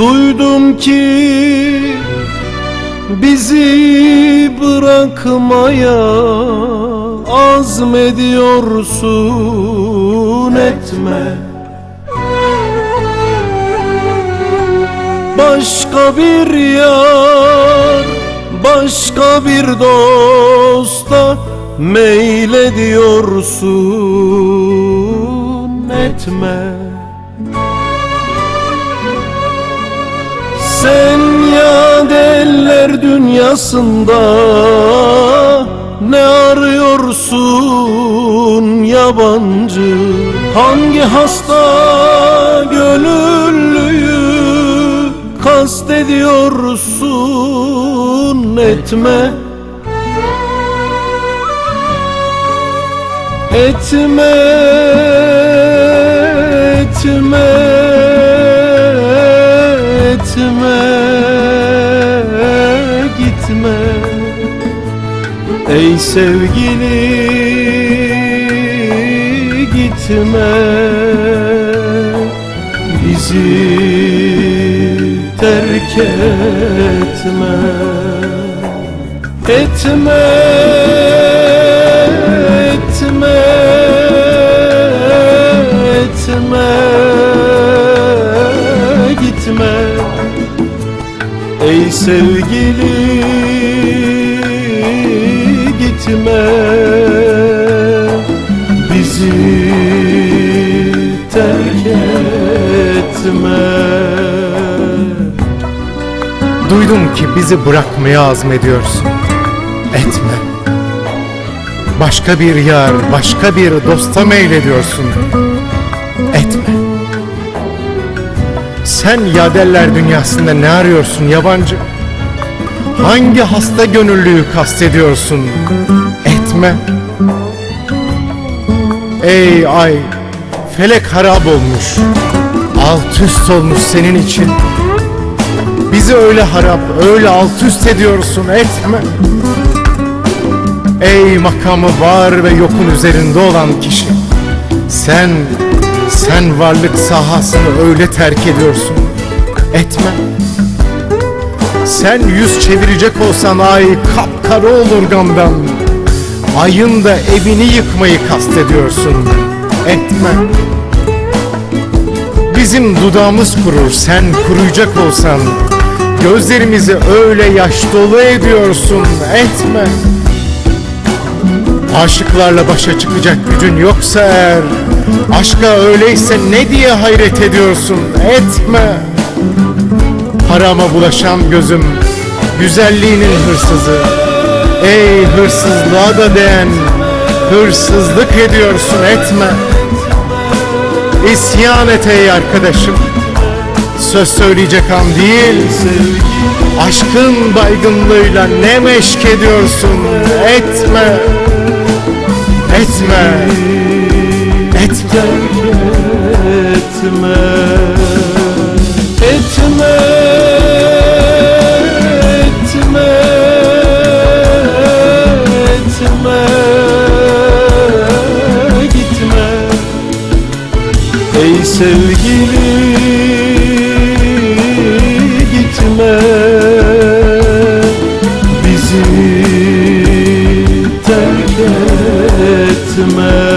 Duydum ki bizi bırakmaya azmediyorsun etme. Başka bir yar, başka bir dosta meylediyorsun etme deller dünyasında ne arıyorsun yabancı? Hangi hasta gönüllüyü kastediyorsun? Etme. Etme, etme, etme, Ey sevgili gitme. Bizi terk etme. Etme, etme, etme, gitme. Ey sevgili gitme Bizi terk etme Duydum ki bizi bırakmaya azmediyorsun. Etme. Başka bir yar, başka bir dosta meylediyorsun. Etme. Sen yadeller dünyasında ne arıyorsun yabancı? Hangi hasta gönüllüyü kastediyorsun? Etme. Ey ay, felek harap olmuş. Alt üst olmuş senin için. Bizi öyle harap, öyle alt üst ediyorsun etme. Ey makamı var ve yokun üzerinde olan kişi. Sen, sen varlık sahasını öyle terk ediyorsun. Etme. Sen yüz çevirecek olsan ay kapkara olur gamdan. Ayın da evini yıkmayı kastediyorsun. Etme. Bizim dudağımız kurur sen kuruyacak olsan Gözlerimizi öyle yaş dolu ediyorsun etme Aşıklarla başa çıkacak gücün yoksa eğer Aşka öyleyse ne diye hayret ediyorsun etme Harama bulaşan gözüm Güzelliğinin hırsızı. Ey hırsızlığa da değen Hırsızlık ediyorsun etme. İsyan et ey arkadaşım. Söz söyleyecek an değil. Aşkın baygınlığıyla ne meşk ediyorsun? Etme. Etme. Etme. Etme Ey sevgili gitme. Bizi terk etme.